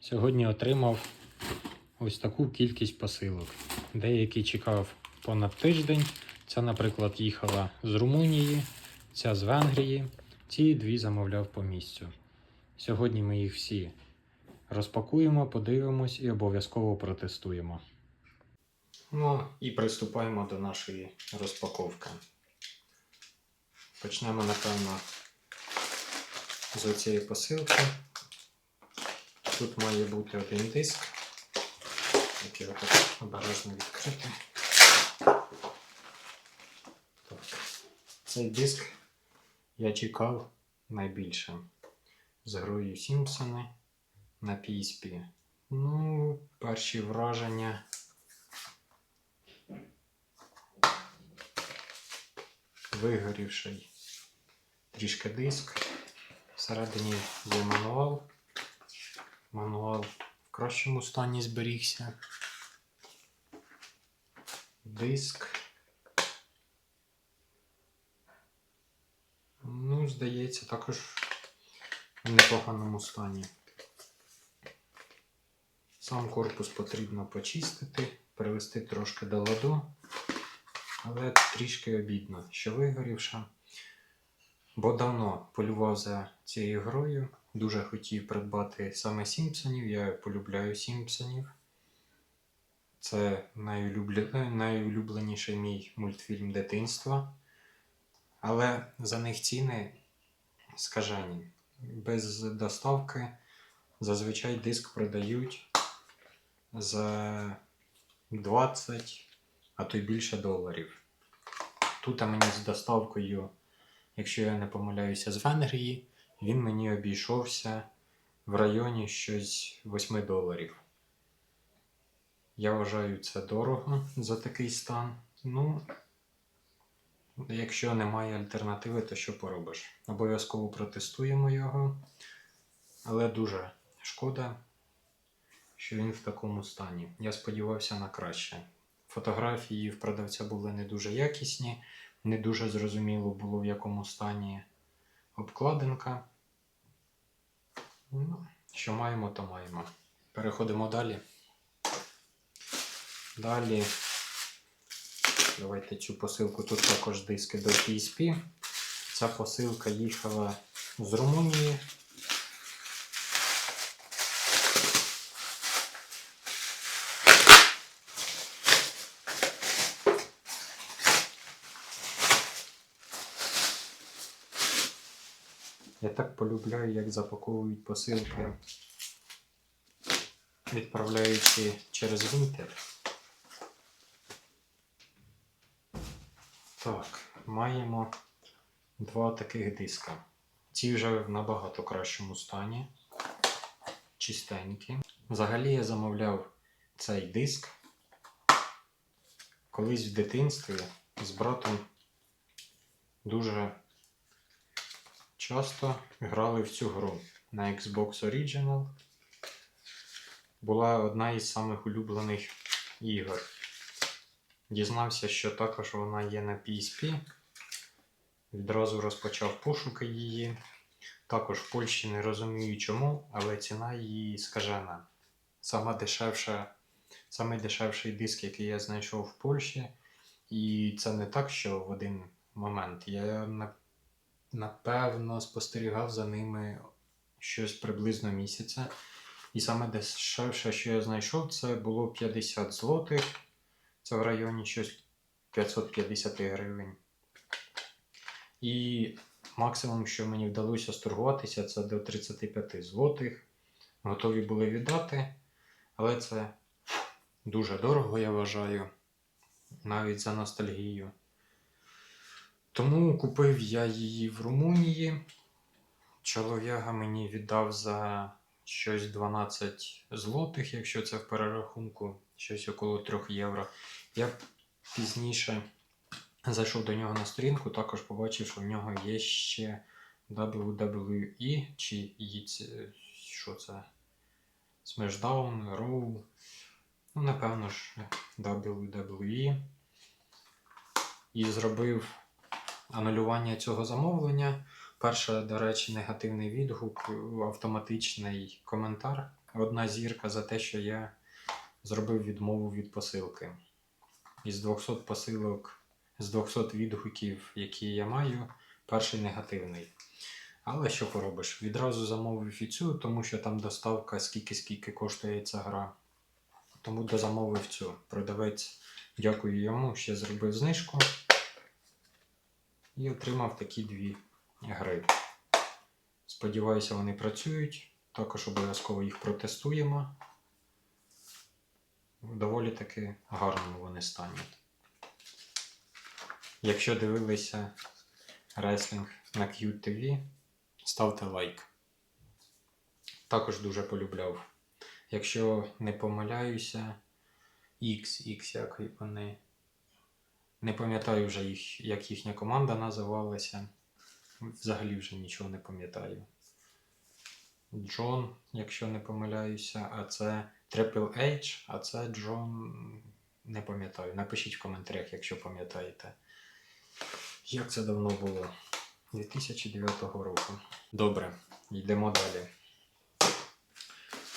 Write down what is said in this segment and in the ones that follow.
Сьогодні отримав ось таку кількість посилок. Деякі чекав понад тиждень. Ця, наприклад, їхала з Румунії, ця з Венгрії. Ці дві замовляв по місцю. Сьогодні ми їх всі розпакуємо, подивимось і обов'язково протестуємо. Ну і приступаємо до нашої розпаковки. Почнемо, напевно, з цієї посилки. Тут має бути один диск, який отак обережно відкрити. Так. Цей диск я чекав найбільше з грою Сімпсони на PSP. Ну, перші враження. Вигорівший трішки диск. Всередині є мануал. Мануал в кращому стані зберігся. Диск. Ну, здається, також в непоганому стані. Сам корпус потрібно почистити, привести трошки до ладу, але трішки обідно, що вигорівша. Бо давно полював за цією грою. Дуже хотів придбати саме Сімпсонів. Я полюбляю Сімпсонів. Це найулюбле- найулюбленіший мій мультфільм дитинства. Але за них ціни скажені. Без доставки зазвичай диск продають за 20, а то й більше доларів. Тут мені з доставкою якщо я не помиляюся, з Венгрії, він мені обійшовся в районі щось 8 доларів. Я вважаю це дорого за такий стан. Ну, якщо немає альтернативи, то що поробиш? Обов'язково протестуємо його. Але дуже шкода, що він в такому стані. Я сподівався на краще. Фотографії в продавця були не дуже якісні. Не дуже зрозуміло було в якому стані обкладинка. Ну, що маємо, то маємо. Переходимо далі. Далі. Давайте цю посилку. Тут також диски до PSP. Ця посилка їхала з Румунії. Я так полюбляю, як запаковують посилки, відправляючи через Вінтер. Так, маємо два таких диска. Ці вже в набагато кращому стані. Чистенькі. Взагалі я замовляв цей диск колись в дитинстві з братом дуже часто грали в цю гру на Xbox Original. Була одна із самих улюблених ігор. Дізнався, що також вона є на PSP. Відразу розпочав пошуки її. Також в Польщі не розумію чому, але ціна її скажена. Сама дешевша, самий дешевший диск, який я знайшов в Польщі. І це не так, що в один момент. Я напевно, спостерігав за ними щось приблизно місяця. І саме дешевше, що я знайшов, це було 50 злотих. Це в районі щось 550 гривень. І максимум, що мені вдалося сторгуватися, це до 35 злотих. Готові були віддати. Але це дуже дорого, я вважаю. Навіть за ностальгію. Тому купив я її в Румунії. Чолов'яга мені віддав за щось 12 злотих, якщо це в перерахунку, щось около 3 євро. Я пізніше зайшов до нього на сторінку, також побачив, що в нього є ще WWE, чи що це? Smashdown, Raw. Ну, напевно ж, WWE. І зробив анулювання цього замовлення. Перше, до речі, негативний відгук, автоматичний коментар одна зірка за те, що я зробив відмову від посилки. Із 200 посилок, з 200 відгуків, які я маю, перший негативний. Але що поробиш? Відразу замовив і цю, тому що там доставка скільки-скільки коштує ця гра. Тому дозамовив цю. Продавець, дякую йому, ще зробив знижку. І отримав такі дві гри. Сподіваюся, вони працюють. Також обов'язково їх протестуємо. Доволі таки гарному вони стануть. Якщо дивилися реслінг на QTV, ставте лайк. Також дуже полюбляв. Якщо не помиляюся, X, X, як вони. Не пам'ятаю вже їх, як їхня команда називалася. Взагалі вже нічого не пам'ятаю. Джон, якщо не помиляюся, а це Triple H, а це Джон. Не пам'ятаю. Напишіть в коментарях, якщо пам'ятаєте. Як це давно було? 2009 року. Добре, йдемо далі.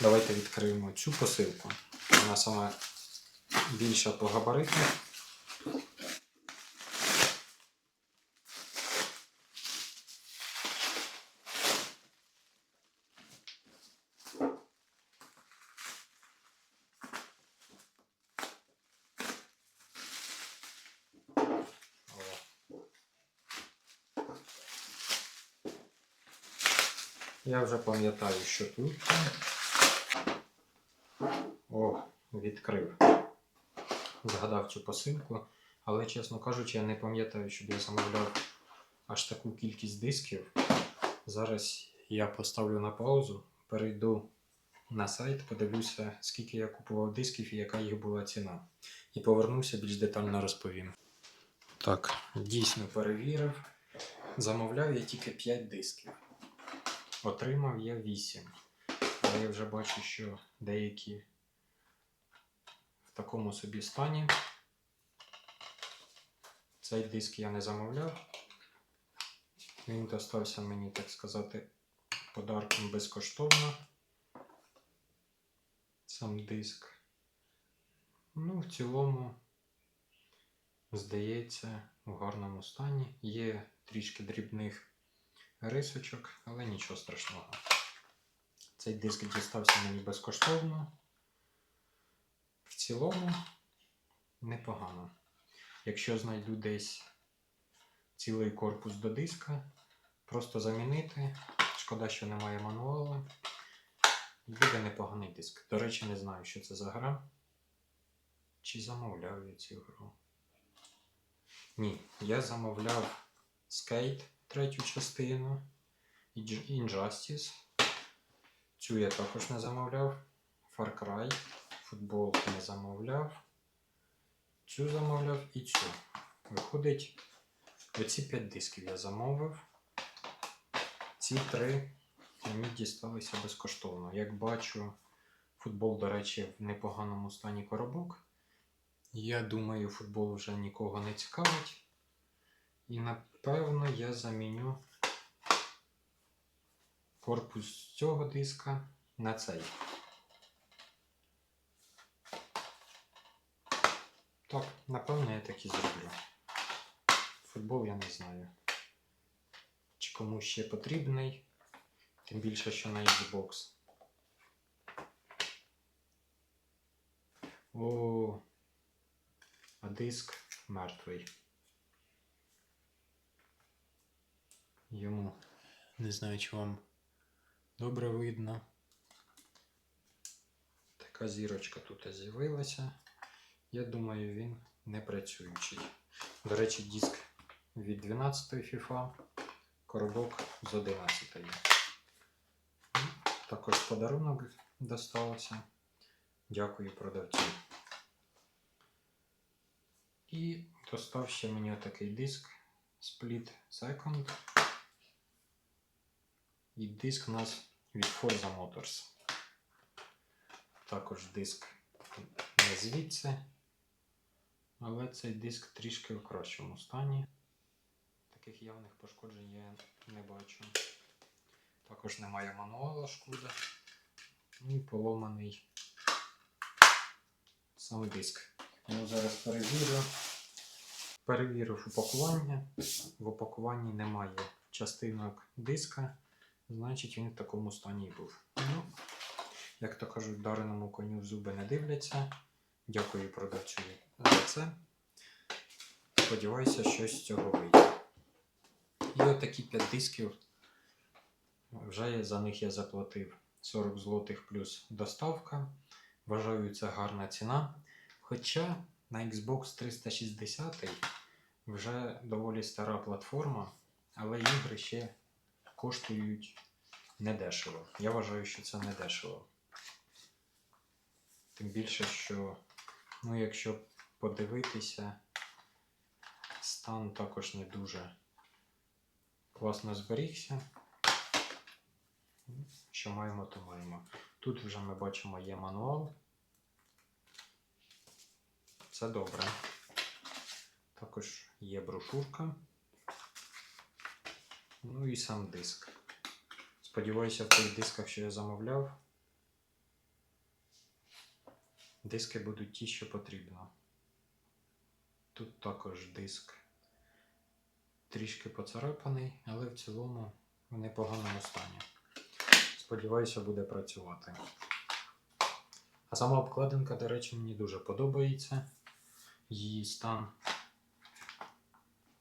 Давайте відкриємо цю посилку. Вона саме більша по габариту. Я вже пам'ятаю, що тут. О, відкрив. Згадав цю посилку, але, чесно кажучи, я не пам'ятаю, щоб я замовляв аж таку кількість дисків. Зараз я поставлю на паузу, перейду на сайт, подивлюся, скільки я купував дисків і яка їх була ціна. І повернуся більш детально розповім. Так, дійсно перевірив. Замовляв я тільки 5 дисків. Отримав я 8. Але я вже бачу, що деякі в такому собі стані. Цей диск я не замовляв. Він достався мені, так сказати, подарком безкоштовно. Сам диск. Ну, в цілому, здається, у гарному стані. Є трішки дрібних рисочок, але нічого страшного. Цей диск дістався мені безкоштовно. В цілому непогано. Якщо знайду десь цілий корпус до диска, просто замінити. Шкода, що немає мануалу. Буде непоганий диск. До речі, не знаю, що це за гра. Чи замовляв я цю гру? Ні, я замовляв Skate третю частину Injustice. Цю я також не замовляв. Far Cry. Футбол не замовляв. Цю замовляв і цю. Виходить, оці 5 дисків я замовив. Ці три мені дісталися безкоштовно. Як бачу, футбол, до речі, в непоганому стані коробок. Я думаю, футбол вже нікого не цікавить. І напевно я заміню корпус цього диска на цей. Так, напевно, я так і зроблю. Футбол я не знаю. Чи кому ще потрібний. Тим більше, що на Xbox. О, а диск мертвий. Йому не знаю, чи вам добре видно. Така зірочка тут з'явилася. Я думаю, він не працюючий. До речі, диск від 12 FIFA, коробок з 11. Також подарунок достався. Дякую продавцю. І достав ще мені такий диск Split Second. І диск у нас від Forza Motors. Також диск не звідси. Але цей диск трішки в кращому стані. Таких явних пошкоджень я не бачу. Також немає мануала шкода. Ну і поломаний сам диск. Ну, зараз перевірю. Перевірив упакування. В упакуванні немає частинок диска, значить він в такому стані і був. Ну, як то кажуть, дареному коню в зуби не дивляться. Дякую продавцю за це. Сподіваюся, щось з цього вийде. І отакі 5 дисків. Вже за них я заплатив 40 злотих плюс доставка. Вважаю, це гарна ціна. Хоча на Xbox 360 вже доволі стара платформа, але ігри ще коштують недешево. Я вважаю, що це недешево. Тим більше, що, ну, якщо подивитися, стан також не дуже класно зберігся. Що маємо, то маємо. Тут вже ми бачимо є мануал. Це добре. Також є брошурка. Ну і сам диск. Сподіваюся, в тих дисках, що я замовляв, диски будуть ті, що потрібно. Тут також диск трішки поцарапаний, але в цілому в непоганому стані. Сподіваюся, буде працювати. А сама обкладинка, до речі, мені дуже подобається. Її стан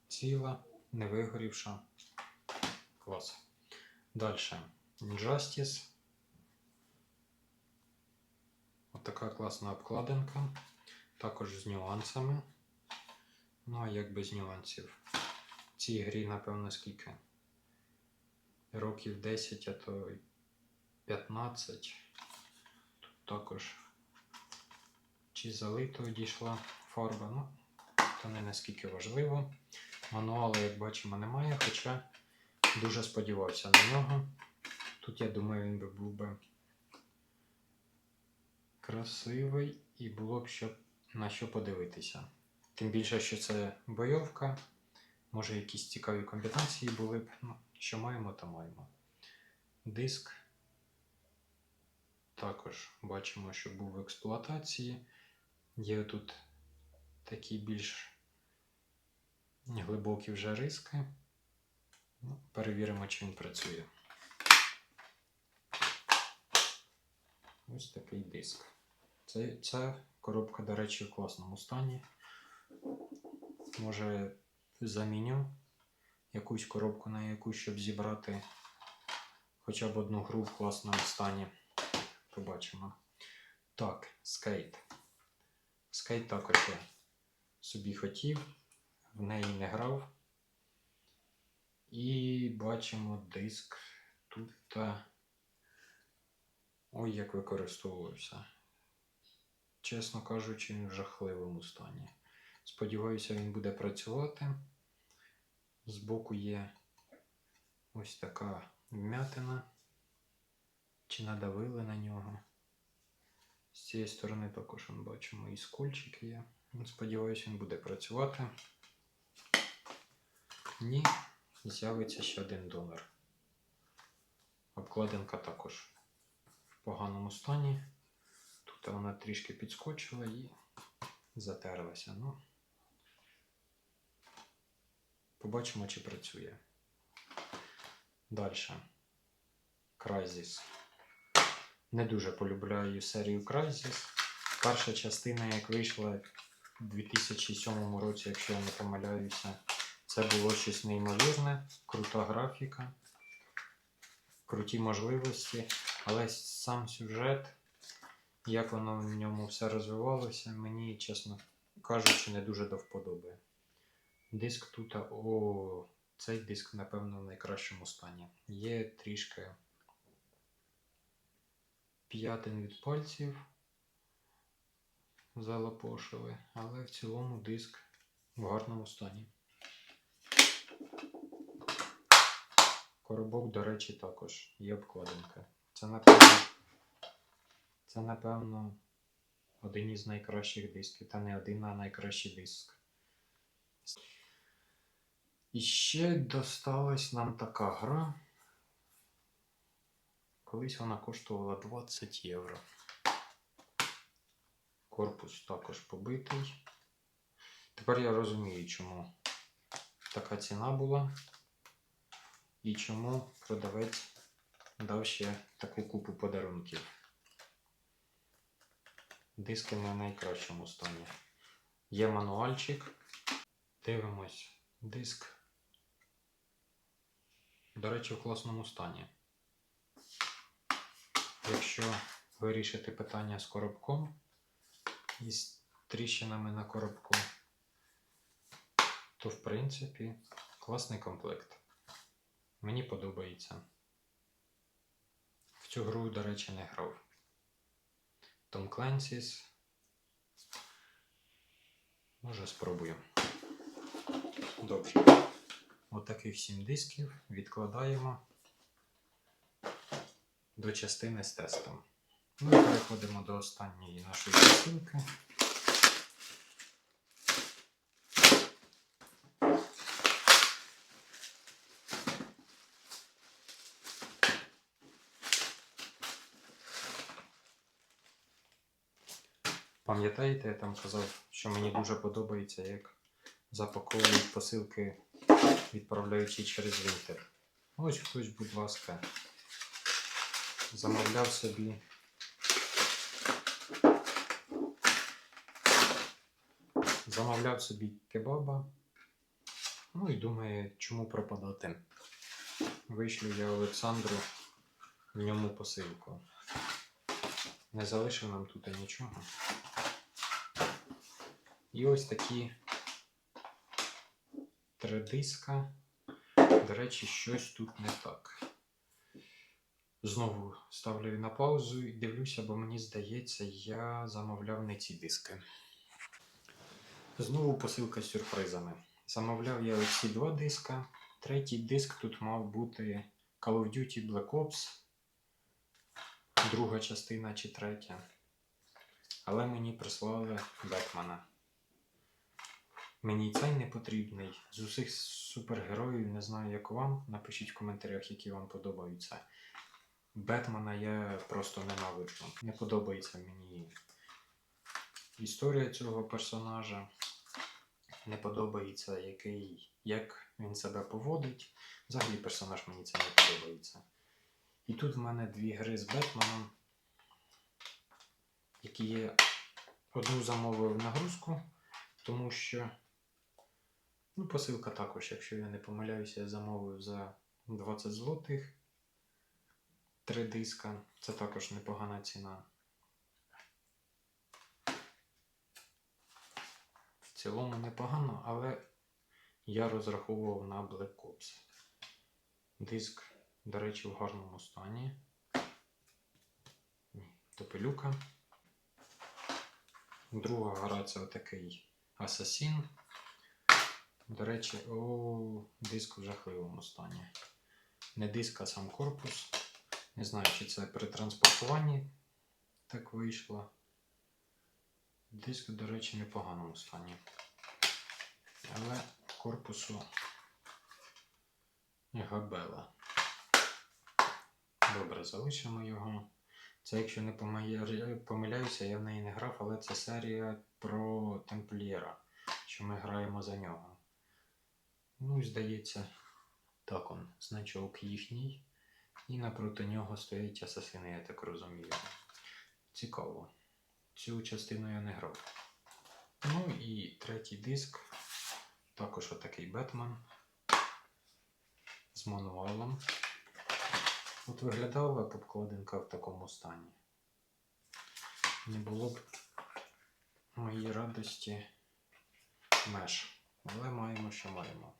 ціла, не вигорівша. Клас. Далі. Justice. Отака класна обкладинка. Також з нюансами. Ну, а як без нюансів. Цій грі, напевно, скільки? Років 10, а то 15. Тут також чи залито дійшла фарба. Ну, то не наскільки важливо. Мануалу, як бачимо, немає, хоча дуже сподівався на нього. Тут, я думаю, він би був би красивий і було б що, на що подивитися. Тим більше, що це бойовка. Може, якісь цікаві комбінації були б. Ну, що маємо, то маємо. Диск. Також бачимо, що був в експлуатації. Є тут такі більш глибокі вже риски. Ну, перевіримо, чи він працює. Ось такий диск. Це, ця коробка, до речі, в класному стані. Може, заміню якусь коробку на якусь, щоб зібрати хоча б одну гру в класному стані. Побачимо. Так, скейт. Скейт також я собі хотів, в неї не грав. І бачимо диск тут. Ой, як використовувався. Чесно кажучи, в жахливому стані. Сподіваюся, він буде працювати. Збоку є ось така вмятина. Чи надавили на нього. З цієї сторони також ми бачимо і скольчик є. Сподіваюся, він буде працювати. Ні, з'явиться ще один донор. Обкладинка також в поганому стані. Тут вона трішки підскочила і затерлася. Ну, побачимо, чи працює. Далі. Crysis. Не дуже полюбляю серію Crysis. Перша частина, як вийшла у 2007 році, якщо я не помиляюся, це було щось неймовірне, крута графіка, круті можливості, але сам сюжет, як воно в ньому все розвивалося, мені, чесно кажучи, не дуже до вподоби. Диск тут, о, цей диск, напевно, в найкращому стані. Є трішки п'ятин від пальців залапошили, але в цілому диск в гарному стані. Коробок, до речі, також є обкладинка. Це напевно, це, напевно, один із найкращих дисків, та не один, а найкращий диск. І ще досталась нам така гра. Колись вона коштувала 20 євро. Корпус також побитий. Тепер я розумію, чому така ціна була і чому продавець дав ще таку купу подарунків. Диски в найкращому стані. Є мануальчик. Дивимось. Диск. До речі, в класному стані. Якщо вирішити питання з коробком і з тріщинами на коробку, то в принципі класний комплект. Мені подобається. В цю гру, до речі, не грав. Том Clancy's. Може спробую. Добре. Отаких 7 дисків відкладаємо до частини з тестом. І переходимо до останньої нашої посилки. Пам'ятаєте, я там казав, що мені дуже подобається, як запаковують посилки, відправляючи через Вінтер. Ось хтось, будь ласка, замовляв собі. Замовляв собі кебаба. Ну і думає, чому пропадати. Вийшлю я Олександру в ньому посилку. Не залишив нам тут нічого. І ось такі три диска. До речі, щось тут не так. Знову ставлю на паузу і дивлюся, бо мені здається, я замовляв не ці диски. Знову посилка з сюрпризами. Замовляв я оці два диска. Третій диск тут мав бути Call of Duty Black Ops. Друга частина чи третя. Але мені прислали Бетмена. Мені цей не потрібний. З усіх супергероїв не знаю, як вам. Напишіть в коментарях, які вам подобаються. Бетмена я просто ненавиджу. Не подобається мені історія цього персонажа. Не подобається, який, як він себе поводить. Взагалі персонаж мені це не подобається. І тут в мене дві гри з Бетменом, які є одну замовив нагрузку, тому що ну, посилка також, якщо я не помиляюся, я замовив за 20 злотих. Три диска. Це також непогана ціна. В цілому непогано, але я розраховував на Black Ops. Диск, до речі, в гарному стані. Топелюка. Друга гра це отакий Асасін. До речі, о, диск в жахливому стані. Не диск, а сам корпус. Не знаю, чи це при транспортуванні так вийшло. Диск, до речі, не в непоганому стані. Але корпусу габела. Добре, залишимо його. Це, якщо не помиляюся, я в неї не грав, але це серія про Темплієра, що ми граємо за нього. Ну і здається, так он, значок їхній. І напроти нього стоять асасини, я так розумію. Цікаво. Цю частину я не грав. Ну і третій диск. Також отакий Бетмен з мануалом. От виглядала обкладинка в такому стані. Не було б моїй радості меж. Але маємо, що маємо.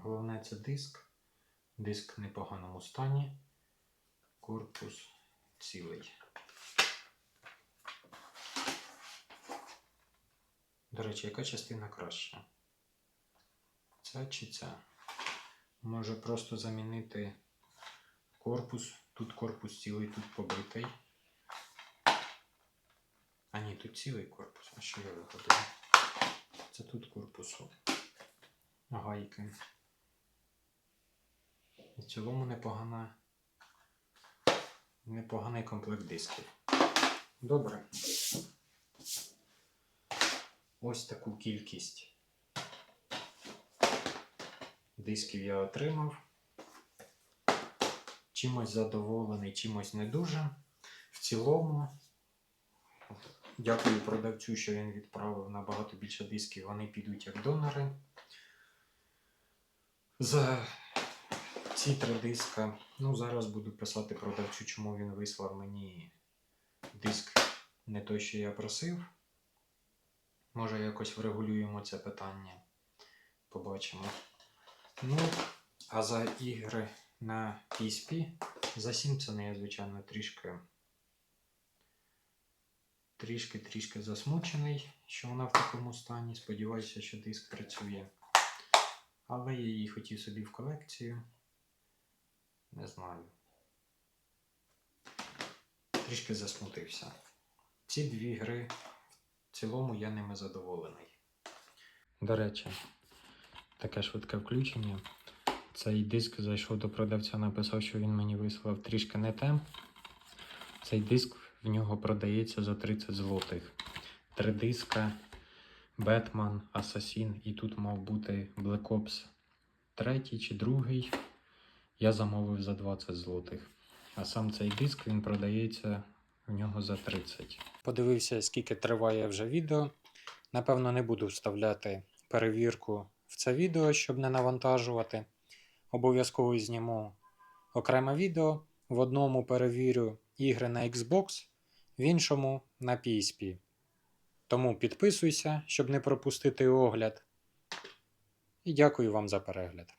Головне це диск. Диск в непоганому стані. Корпус цілий. До речі, яка частина краща? Ця чи ця? Може просто замінити корпус. Тут корпус цілий, тут побитий. А ні, тут цілий корпус. А що я виходив? Це тут корпусу. Гайки. В цілому непогана непоганий комплект дисків. Добре. Ось таку кількість дисків я отримав. Чимось задоволений, чимось не дуже. В цілому, дякую продавцю, що він відправив набагато більше дисків. Вони підуть як донори. За ці три диска. Ну, зараз буду писати продавцю, чому він вислав мені диск не той, що я просив. Може, якось врегулюємо це питання. Побачимо. Ну, а за ігри на PSP за Сімпсони я, звичайно, трішки. Трішки-трішки засмучений, що вона в такому стані. Сподіваюся, що диск працює. Але я її хотів собі в колекцію. Не знаю. Трішки засмутився. Ці дві гри в цілому я ними задоволений. До речі, таке швидке включення. Цей диск зайшов до продавця, написав, що він мені вислав трішки не те. Цей диск в нього продається за 30 злотих. Три диска Бетман, Асасін, і тут мав бути Black Ops 3 чи другий. Я замовив за 20 злотих. А сам цей диск він продається в нього за 30. Подивився, скільки триває вже відео. Напевно, не буду вставляти перевірку в це відео, щоб не навантажувати. Обов'язково зніму окреме відео. В одному перевірю ігри на Xbox, в іншому на PSP. Тому підписуйся, щоб не пропустити огляд. І дякую вам за перегляд.